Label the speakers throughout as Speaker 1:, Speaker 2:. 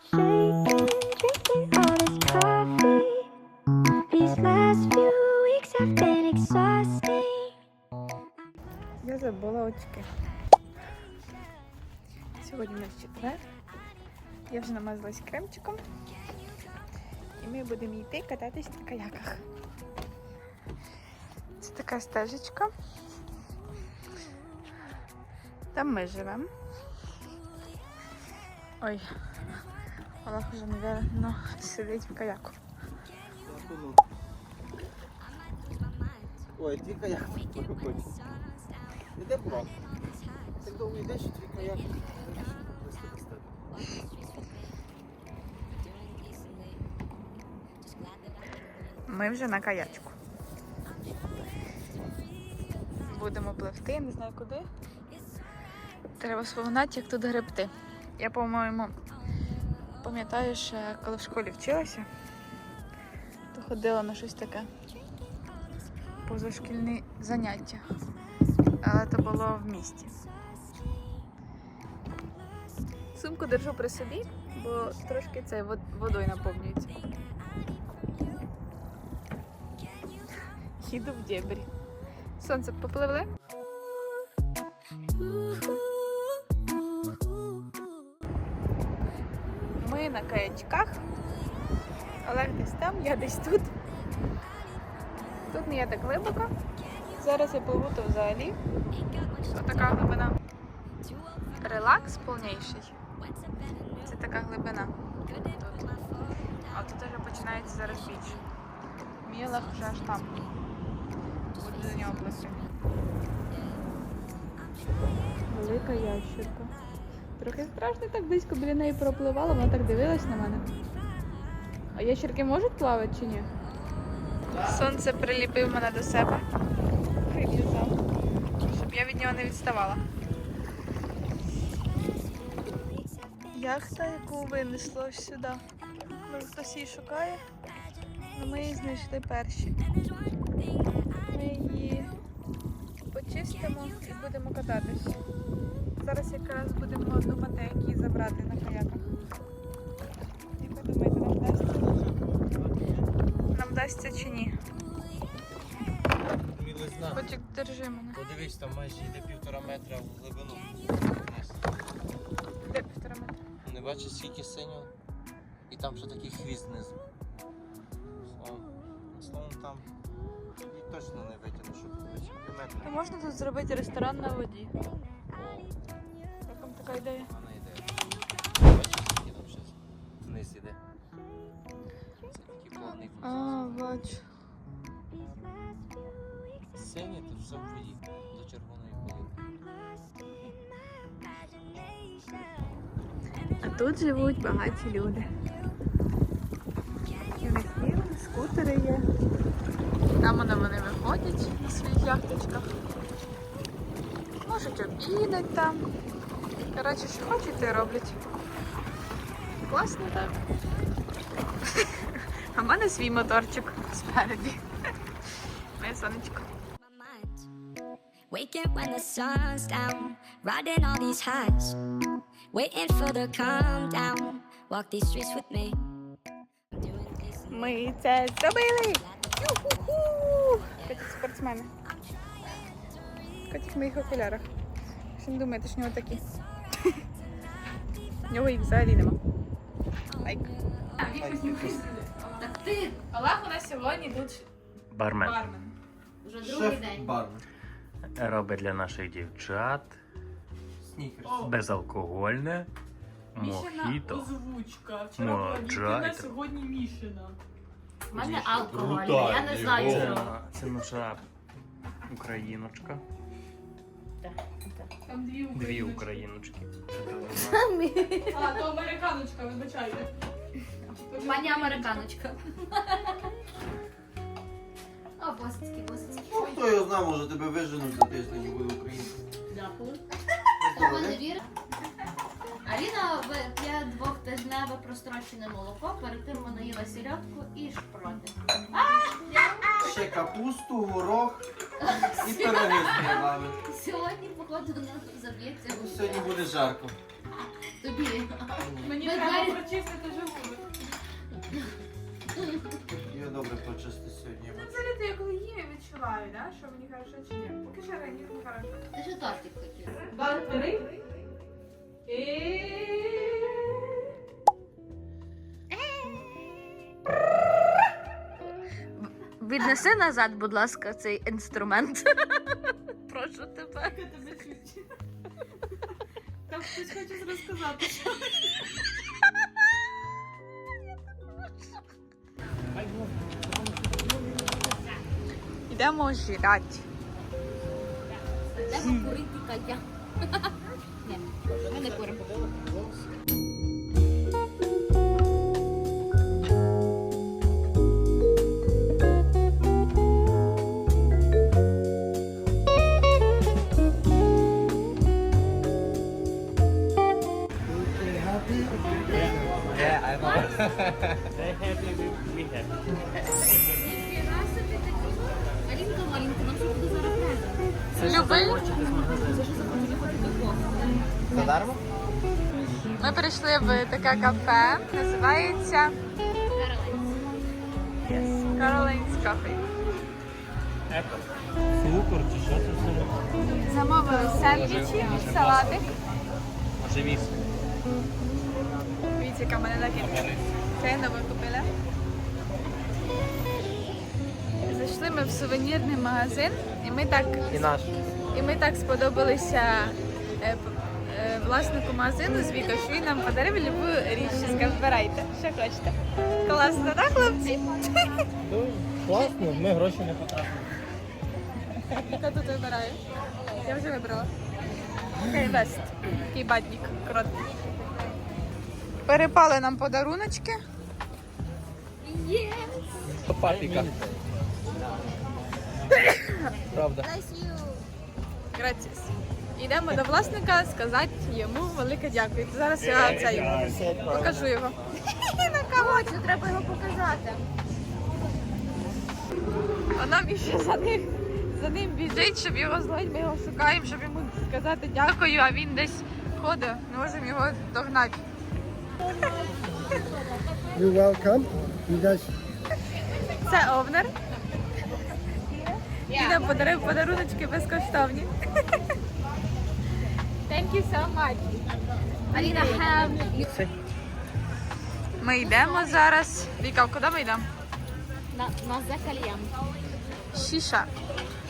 Speaker 1: Я забула очки. Сьогодні у нас четвер. Я вже намазалась кремчиком. І ми будемо йти кататись на каяках. Це така стежечка. Там ми живемо. Ой, Олег вже, мабуть, сидить в каяку.
Speaker 2: Ой, твій каяк хоче. Іде брат. Так довго йдеш, що твій каяк.
Speaker 1: Ми вже на каячку. Будемо пливти, не знаю куди. Треба сповнати, як тут гребти. Я, по-моєму, пам'ятаю, що коли в школі вчилася, то ходила на щось таке. Позашкільні заняття. Але це було в місті. Сумку держу при собі, бо трошки це вод- водою наповнюється. Їду в дебрі. Сонце попливли. Там, я десь тут. Тут не є так глибоко. Зараз я пливу то взагалі. Отака глибина. Релакс повніший. Це така глибина. А тут вже починається зараз біч. Олег вже аж там. Буду до нього пливти. Велика ящерка. Трохи страшно так близько біля неї пропливала, вона так дивилась на мене. А ящерки можуть плавати чи ні? Сонце приліпив мене до себе. Прилізав. Щоб я від нього не відставала. Яхта, яку винесло сюди. Може хтось її шукає. але ми її знайшли перші. Ми її почистимо і будемо кататись. Зараз якраз будемо думати, які забрати на каяках. Вдасться чи ні?
Speaker 2: Мілизна.
Speaker 1: Котик, держи мене.
Speaker 2: Подивись, там майже йде півтора метра в глибину.
Speaker 1: Де півтора метра?
Speaker 2: Не бачиш, скільки синього? І там ще такий хвіст знизу. Словом, словом там і точно не витягну, щоб хоч.
Speaker 1: То можна тут зробити ресторан на воді. Як вам така ідея?
Speaker 2: Вона йде. Бачиш, скільки там ще вниз іде. Це такий повний
Speaker 1: А,
Speaker 2: функціон.
Speaker 1: бачу.
Speaker 2: Синє тут все в до червоної хвилини.
Speaker 1: А тут живуть багаті люди. І них є скутери є. Там вони, вони виходять на своїх яхточках. Можуть обідати там. Коротше, що хочуть, те роблять. Класно так. А в мене свій моторчик спереді. Моє сонечко.
Speaker 3: Waking when the sun's down, riding all these highs. Waiting for the calm down. Walk these streets with me.
Speaker 1: Ми це зробили! Котик спортсмени. Котик в моїх окулярах. Що не думаєте, що нього такі? В нього їх взагалі нема. Лайк.
Speaker 4: Так ти
Speaker 1: Олег у нас сьогодні тут
Speaker 5: Бармен
Speaker 1: бармен.
Speaker 4: вже другий день.
Speaker 2: бармен.
Speaker 5: робить для наших дівчат
Speaker 2: Снікерс.
Speaker 5: безалкогольне мохіто.
Speaker 6: озвучка. Вчора була
Speaker 5: Моджа.
Speaker 6: Нікіна, сьогодні Мішина.
Speaker 4: У мене алкоголь, я не знаю
Speaker 5: Це,
Speaker 4: що.
Speaker 5: це наша україночка.
Speaker 6: Там дві
Speaker 5: Дві
Speaker 6: україночки.
Speaker 5: україночки.
Speaker 6: А, то американочка, вибачайте.
Speaker 4: Пані американочка. О, босицький, босицький.
Speaker 2: Ну, хто його знав, може тебе виженуть за тиждень і буде українською.
Speaker 4: Дякую.
Speaker 2: Ну,
Speaker 4: не? Аліна п'є двохтижневе прострочене молоко, перед тим вона їла сільотку і шпроти.
Speaker 2: Ще капусту, горох і пироги з грибами.
Speaker 4: Сьогодні, походу, вона заб'ється.
Speaker 2: Сьогодні буде жарко.
Speaker 4: Тобі.
Speaker 6: Мені треба прочистити желудок.
Speaker 2: Я добре почистив сьогодні.
Speaker 1: Ну, взагалі, я коли їм, я відчуваю, да, що мені хорошо чи ні. Поки що раніше не хорошо.
Speaker 4: Ти ж тортик хотів.
Speaker 6: Два, три. І...
Speaker 1: Віднеси назад, будь ласка, цей інструмент. Прошу тебе.
Speaker 6: Я тебе чуть. Там хтось хоче розказати.
Speaker 1: Йдемо жрати.
Speaker 4: Треба курити кальян. Ні, ми не куримо.
Speaker 2: Yeah, I'm
Speaker 5: They happy, we, we happy.
Speaker 4: Алінка, маленька, нам що буде зараз треба?
Speaker 1: Люби.
Speaker 2: Задармо?
Speaker 1: Ми прийшли в таке кафе. Називається yes, Caroline's Coffee.
Speaker 5: Apple. Цукор чи що це все?
Speaker 1: Замовили сендвічі, салатик.
Speaker 5: Може віск.
Speaker 1: Яка мене накидка. Це нове купила. Зайшли ми в сувенірний магазин, і ми так,
Speaker 2: І наш.
Speaker 1: і ми так сподобалися е, е, власнику магазину з Вікою, що він нам подарив любу річ. Сказав, вибирайте, що хочете. Класно, так, хлопці?
Speaker 2: Класно, ми гроші не потратили.
Speaker 1: Хто тут вибирає? Я вже вибрала. Окей, бест. Такий батник, короткий. Перепали нам подаруночки.
Speaker 2: Папіка. Правда.
Speaker 1: Граціс. Йдемо до власника сказати йому велике дякую. Зараз я цей покажу його. На кого?
Speaker 4: Треба його показати.
Speaker 1: А нам іще за ним, за ним біжить, щоб його зловити. Ми його шукаємо, щоб йому сказати дякую, а він десь ходить. Не можемо його догнати.
Speaker 7: You're welcome. You guys
Speaker 1: Це овнер. Він нам подарив подаруночки безкоштовні. Thank you so much.
Speaker 4: Аліна, have
Speaker 1: Ми йдемо зараз. Віка, куди ми йдемо?
Speaker 4: на, на за.
Speaker 1: Шіша.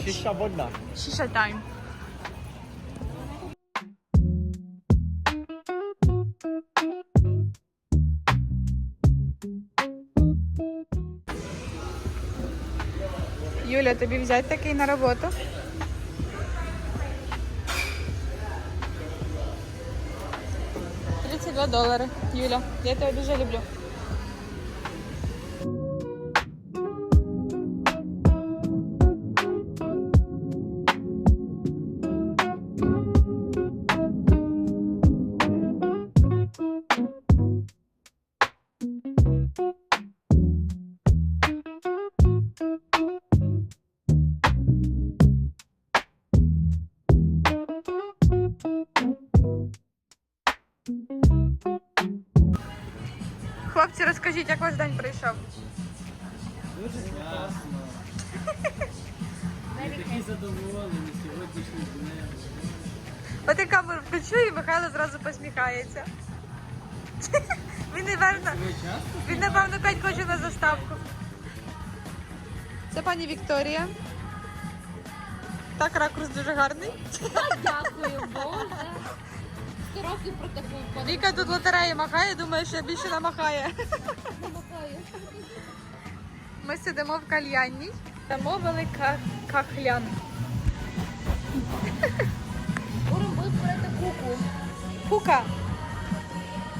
Speaker 2: Шіша водна.
Speaker 1: Шіша тайм. Тобі взяти такий на роботу? Тридцять два долари. Юля, я тебе дуже люблю. Розкажіть, як ваш день пройшов?
Speaker 8: Такі задоволені сьогоднішнім днем.
Speaker 1: От я камеру включу і Михайло зразу посміхається. Він, напевно, він, напевно, опять хоче на заставку. Це пані Вікторія. Так, ракурс дуже гарний.
Speaker 4: Дякую, Боже. Сто років про таку подумаю.
Speaker 1: Віка тут лотереї махає, думає, що більше намахає. Ми сидимо в кальянній. Замовили ка- кахлян.
Speaker 4: Будемо вибрати куку.
Speaker 1: Кука.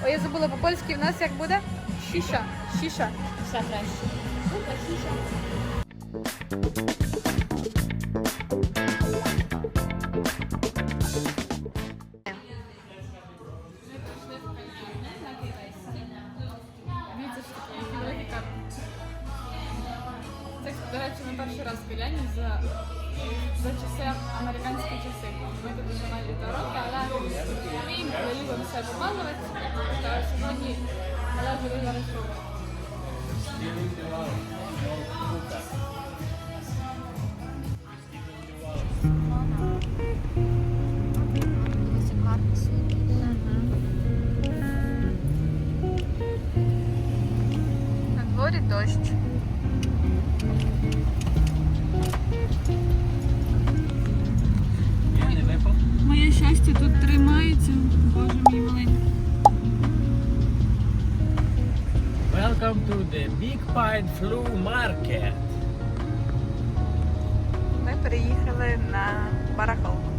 Speaker 1: Ой, я забула по-польськи, в нас як буде? Шіша. Шіша.
Speaker 4: Все краще. Кука, шіша.
Speaker 1: Кальяні за за часи американські часи. Ми тут вже майже два роки, але ми інколи любимо себе обманувати. Та сьогодні належали зараз тут. На дворі дощ.
Speaker 5: Я не випав.
Speaker 1: Моє щастя тут тримається. Боже мій маленький.
Speaker 5: Welcome to the Big Pine Flea Market.
Speaker 1: Ми переїхали на барахолку.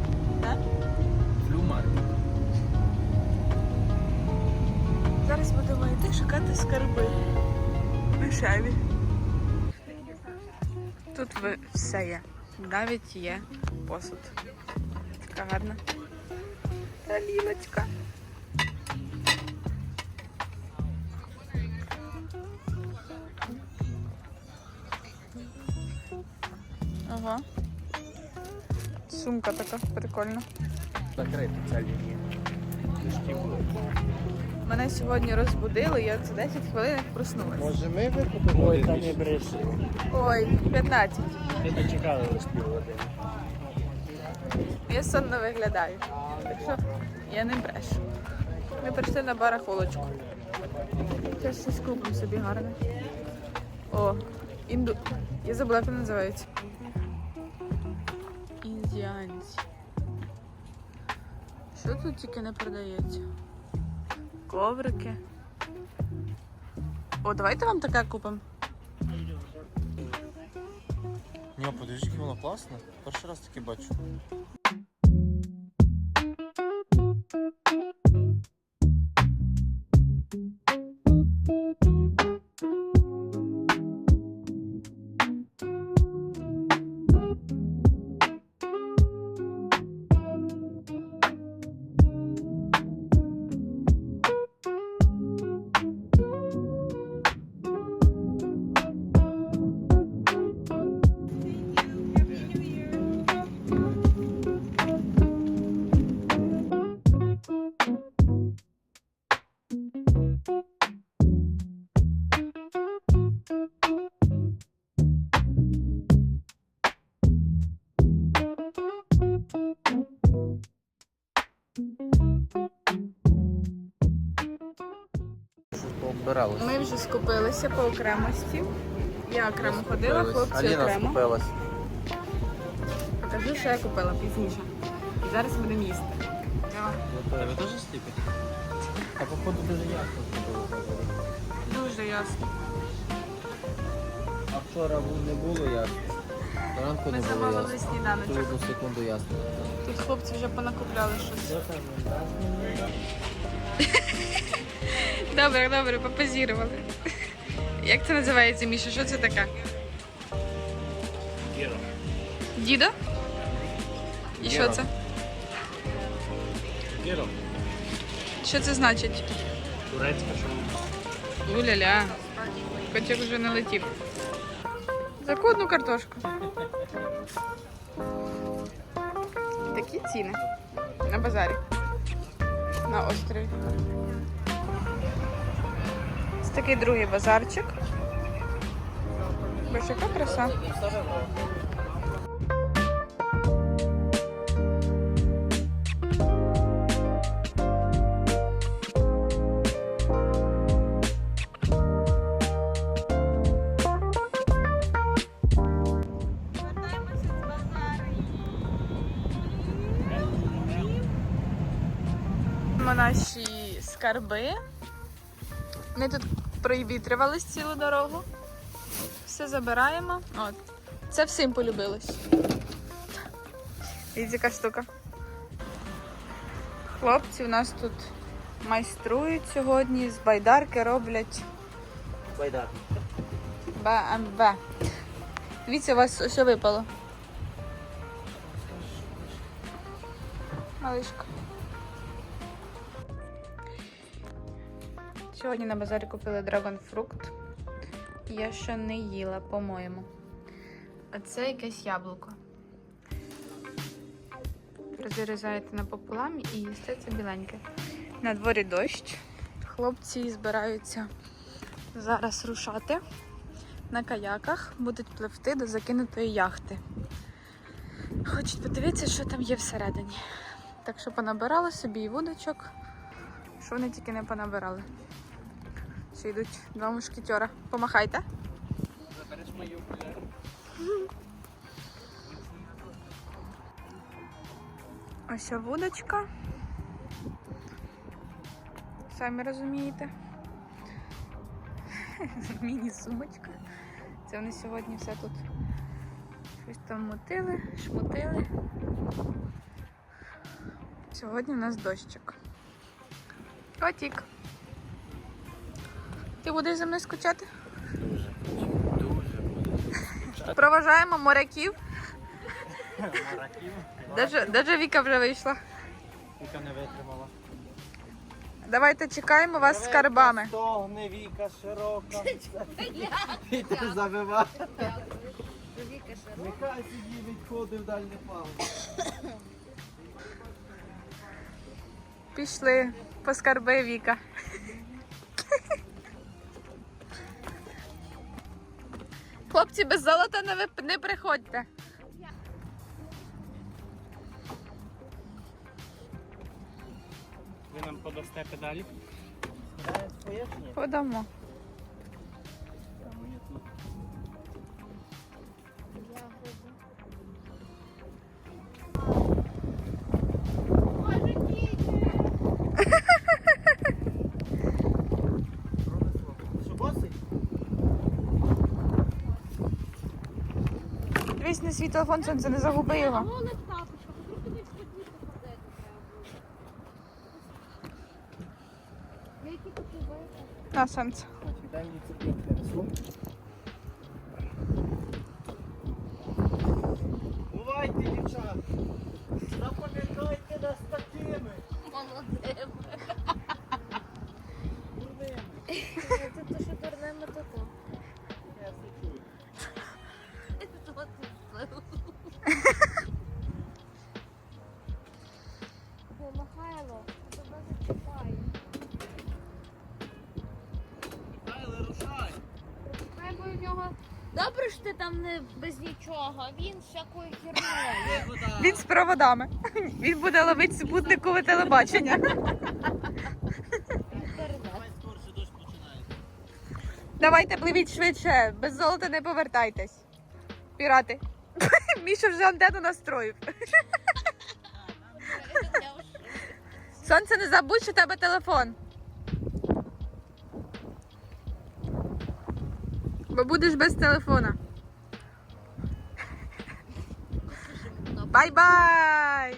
Speaker 5: Flea Market.
Speaker 1: Зараз будемо йти шукати скарби. Дешеві. Тут ви- все є. Навіть є посуд. Така гарна. Тарілочка. Ага. Сумка така прикольна.
Speaker 5: Закрита ця лінія.
Speaker 1: Мене сьогодні розбудили, я за 10 хвилин проснулася.
Speaker 2: Може ми викупимо
Speaker 5: Ой, там не бреши.
Speaker 1: Ой, 15.
Speaker 5: Ми дочекали лише півгодини.
Speaker 1: Я сонно виглядаю. Так що я не брешу. Ми прийшли на барахолочку. Зараз щось купимо собі гарне. О, інду. Я забула, як вона називається. Індіанці. Що тут тільки не продається? Коврики. О, давайте вам таке купимо.
Speaker 2: Ні, подивіться, воно класне. Перший раз таке бачу.
Speaker 1: Скупилися по окремості. Я окремо ходила, хлопці
Speaker 2: Аліна
Speaker 1: окремо.
Speaker 2: скупилась.
Speaker 1: Покажу, що я купила пізніше. І зараз будемо їсти. Давай.
Speaker 5: Тебе теж сліпить? А походу дуже ясно було.
Speaker 1: Дуже ясно.
Speaker 2: А вчора не було ясно. Ранку
Speaker 1: Ми
Speaker 2: не було
Speaker 1: замовили
Speaker 2: ясно.
Speaker 1: сніданочок.
Speaker 2: Одну секунду ясно.
Speaker 1: Тут хлопці вже понакупляли щось. Добре, добре, попозірували. Як це називається, Міша? Що це таке?
Speaker 5: Гіро.
Speaker 1: Дідо? І що це?
Speaker 5: Гіро.
Speaker 1: Що це значить?
Speaker 5: Турецька шоу.
Speaker 1: Уля-ля. Котик вже налетів. Таку одну картошку. Такі ціни на базарі. На острові. Ось такий другий базарчик. Боже, яка краса. Наші скарби. Ми тут провітрювались цілу дорогу. Все забираємо. От. Це всім полюбилось. Дивіться, яка штука. Хлопці у нас тут майструють сьогодні, з байдарки роблять
Speaker 5: Байдар.
Speaker 1: БМВ. Дивіться, у вас що випало. Малишка. Сьогодні на базарі купили драгонфрукт. Я ще не їла, по-моєму. А це якесь яблуко. розрізаєте напополам і їсте це біленьке. На дворі дощ. Хлопці збираються зараз рушати на каяках, будуть пливти до закинутої яхти. Хочуть подивитися, що там є всередині. Так що понабирали собі і вудочок, що вони тільки не понабирали. Ще йдуть два мушкетера. Помахайте.
Speaker 5: Забереш мої окуляри.
Speaker 1: Ось вудочка. Самі розумієте. Міні-сумочка. Це вони сьогодні все тут щось там мотили, шмотили. Сьогодні у нас дощик. Котік. Ти будеш за мною скучати?
Speaker 5: Дуже. Дуже
Speaker 1: Проважаємо моряків.
Speaker 5: Мараків.
Speaker 1: Даже, даже Віка вже вийшла.
Speaker 2: Віка не витримала.
Speaker 1: Давайте чекаємо вас з карбами.
Speaker 2: Стогне Віка широка. Вітер завива. Нехай собі відходив дальне плавання.
Speaker 1: Пішли по скарби Віка. Хлопці, без золота не, ви- не приходьте.
Speaker 5: Ви нам подасте педалі?
Speaker 2: Ні?
Speaker 1: Подамо. Свій телефон, сонце не загуби його.
Speaker 4: Голе тапочка, тут тобі сподівати ходити треба. Які тут вийти?
Speaker 1: На сонце.
Speaker 2: Дай мені цепінки
Speaker 4: нічого, він всякою херною.
Speaker 1: Він з проводами. Він буде ловити супутникове телебачення. Давайте пливіть швидше, без золота не повертайтесь. Пірати. Міша вже антенну настроїв. Сонце не забудь, що тебе телефон. Бо будеш без телефона. Бай-бай!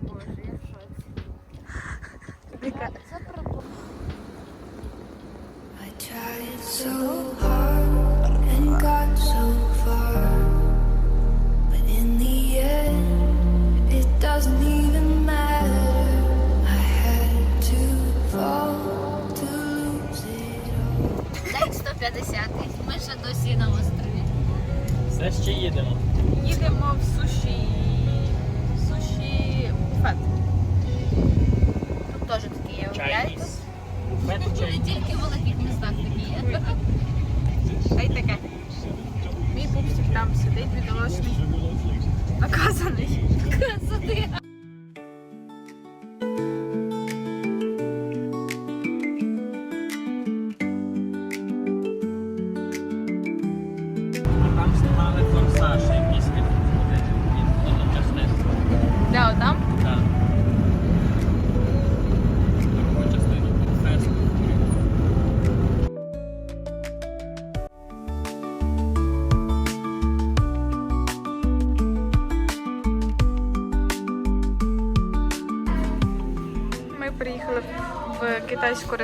Speaker 4: Боже, я в шоці.
Speaker 1: Віка,
Speaker 4: Це про
Speaker 9: I tried so hard and got so far, but in the end, it doesn't even matter. I had to fall to lose it all.
Speaker 4: День 150. Ми ще досі на острові.
Speaker 5: Все ще їдемо.
Speaker 1: їдемо в суші. Суші буфет.
Speaker 4: Тут теж такі є?
Speaker 5: Чайніс. Буфет
Speaker 4: Не
Speaker 5: чайніс.
Speaker 4: тільки в великих містах такі є.
Speaker 1: Та й таке. Мій пупсик там сидить, бідолашний. Наказаний.
Speaker 4: Красоти.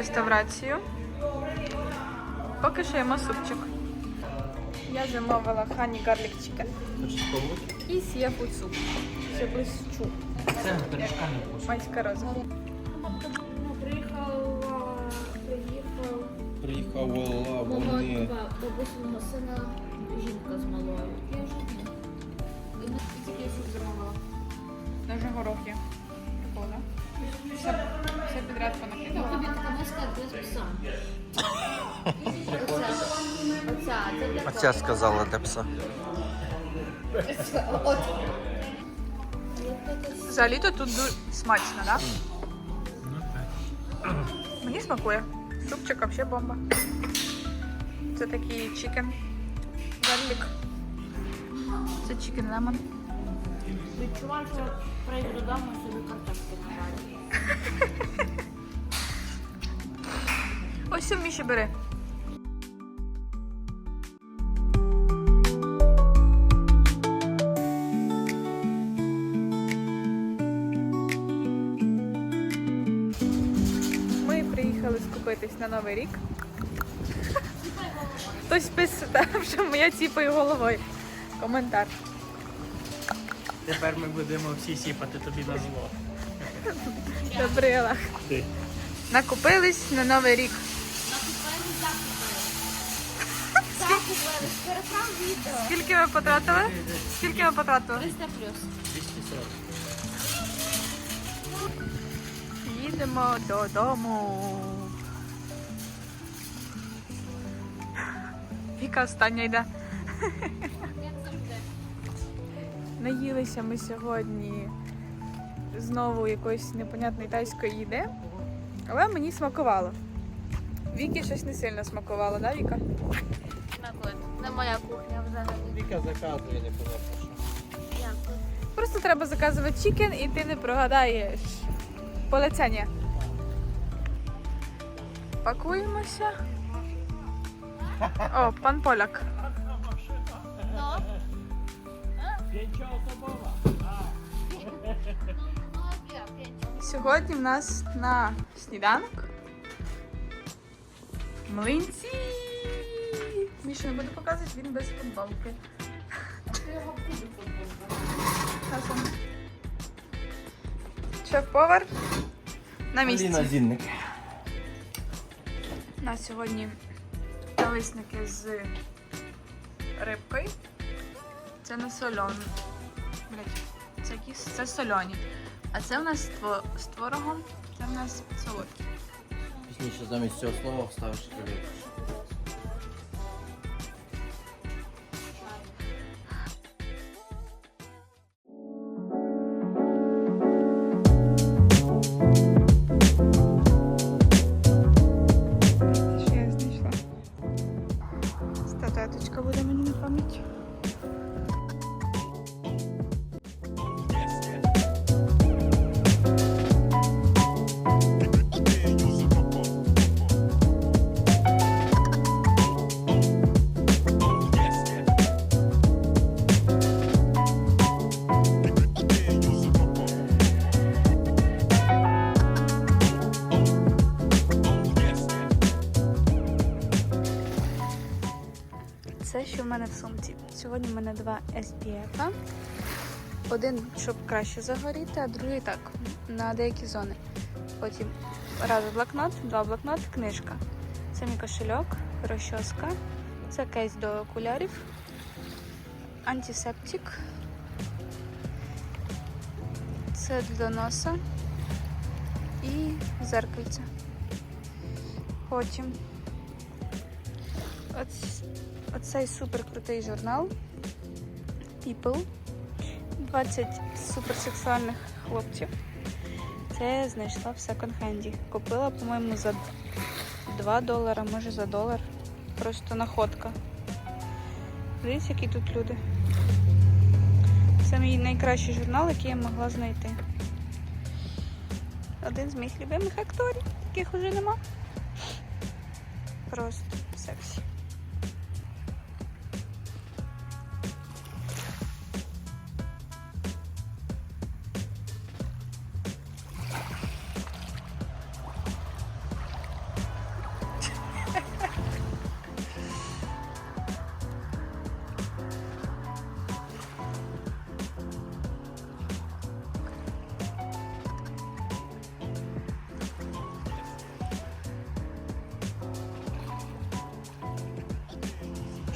Speaker 1: Реставрацію. Поки що їмо супчик. Я замовила хані гарлік чікен і сіяфуд суп.
Speaker 5: Це пиріжка не вкусно.
Speaker 1: Майська роза.
Speaker 4: Приїхала, приїхав
Speaker 2: Приїхала
Speaker 4: мого бабусиного сина жінка з малою. Я вже Тільки суп замовила.
Speaker 1: Даже горох є. Прикольно. Все,
Speaker 4: Ну,
Speaker 1: понакидала.
Speaker 4: тобі така без пса. Оця. Оця, це для
Speaker 2: Оця сказала де пса.
Speaker 4: От.
Speaker 1: Взагалі-то тут дуже смачно, так?
Speaker 5: Ну.
Speaker 1: Мені смакує. Супчик взагалі бомба. Це такий чикен. Гарлік. Це чикен лемон.
Speaker 6: Відчуваю, що прийду додому собі картошки
Speaker 1: все, Міші, бери. Ми приїхали скупитись на Новий рік. Хтось писав, що моя ціпою головою. Коментар.
Speaker 5: Тепер ми будемо всі сіпати тобі на зло. Ти.
Speaker 1: Накупились на Новий рік.
Speaker 4: Відео.
Speaker 1: Скільки ви потратили? Скільки ви потратили?
Speaker 4: 300 плюс.
Speaker 5: 240.
Speaker 1: Їдемо додому. Віка остання йде.
Speaker 4: Як завжди.
Speaker 1: Наїлися ми сьогодні знову якоїсь непонятної тайської їди, але мені смакувало. Вікі щось не сильно смакувало, да, Віка?
Speaker 4: Смакує. Не моя кухня
Speaker 2: Віка заказує, непонятно що.
Speaker 4: Дякую.
Speaker 1: Просто треба заказувати чікен і ти не прогадаєш. Полицяння. Пакуємося. О, пан Поляк. Сьогодні в нас на сніданок млинці. Міша не буде показувати, він без футболки. Шеф-повар на місці.
Speaker 2: Зінник.
Speaker 1: У нас сьогодні налисники з рибкою. Це не сольоні. Блять, це якісь це сольоні. А це у нас з творогом, це в нас солодкі.
Speaker 2: Пізніше замість цього слова вставиш креветку.
Speaker 1: Два SPF. Один, щоб краще загоріти, а другий так, на деякі зони. Потім раз блокнот, два блокнот, книжка. Це мій кошельок, розчоска. Це кейс до окулярів, антисептик. Це для носа і зеркальце. Потім Оц- оцей супер крутий журнал People. 20 суперсексуальних хлопців. Це знайшла в секонд-хенді. Купила, по-моєму, за 2 долара, може за долар. Просто находка. Дивіться, які тут люди. Це мій найкращий журнал, який я могла знайти. Один з моїх любимих акторів, яких уже нема. Просто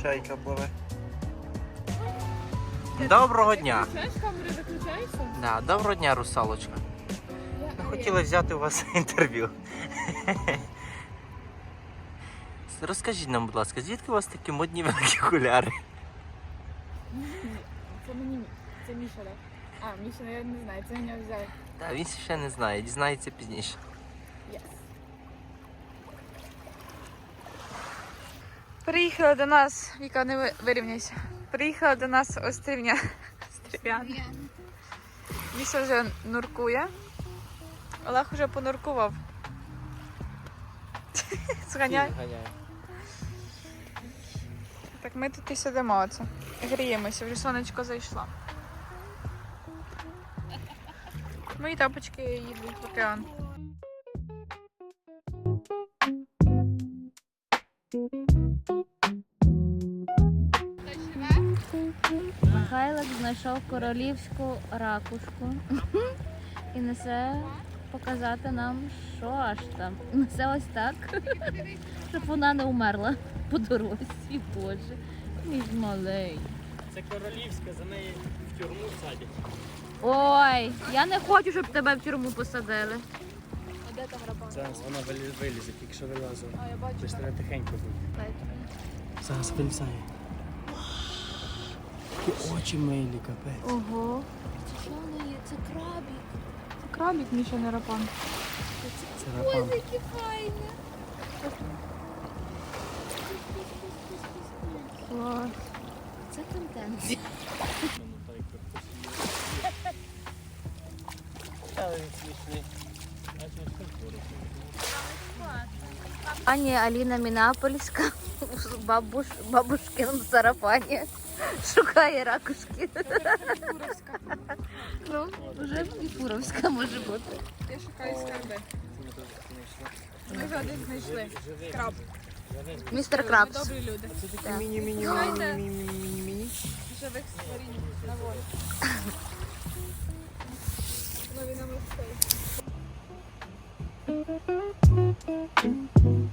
Speaker 2: Чайка пливе. Доброго дня.
Speaker 1: Камери?
Speaker 2: Да, доброго дня, русалочка. Ми хотіли взяти у вас інтерв'ю. Розкажіть нам, будь ласка, звідки у вас такі модні великі окуляри?
Speaker 1: Це мені, це Міша, так? А, Міша, я не знаю, це мене взяли.
Speaker 2: Та він ще не знає, дізнається пізніше.
Speaker 1: Yes. Приїхала до нас, Віка, не ви- вирівняйся. Приїхала до нас острівня. Острів'яна. Міша вже нуркує. Олег уже понуркував. Зганяй. Так ми тут і сидимо оце. Гріємося, вже сонечко зайшло. Мої тапочки їдуть в океан.
Speaker 4: Знайшов королівську ракушку і несе показати нам, що аж там. Несе ось так, щоб вона не умерла по дорозі. Боже, мій малий.
Speaker 5: Це королівська, за неї в тюрму садять.
Speaker 4: Ой, я не хочу, щоб тебе в тюрму посадили.
Speaker 1: А де там рабан?
Speaker 5: Зараз вона вилі- вилізе, тільки що вилазила.
Speaker 1: А, я бачу.
Speaker 5: Треба тихенько бути. Зараз вилізає. Такі очі милі, капець.
Speaker 4: Ого. Це що в неї? Це крабік.
Speaker 1: Це крабік, Міша, не рапан.
Speaker 5: Це рапан.
Speaker 4: Які файні.
Speaker 1: Клас.
Speaker 4: Це контент.
Speaker 2: Але він смішний.
Speaker 4: Пані Аліна Мінапольська в бабуш, бабушкиному сарафані Шукає ракушки. Ну, вже і Куровська може бути.
Speaker 1: Я шукаю скарби. Ми вже один знайшли. Краб.
Speaker 4: Містер Крабс.
Speaker 1: Добрі люди.
Speaker 2: Міні-міні. міні-міні-міні.
Speaker 1: Живих створінь на волі. Нові нам Thank you.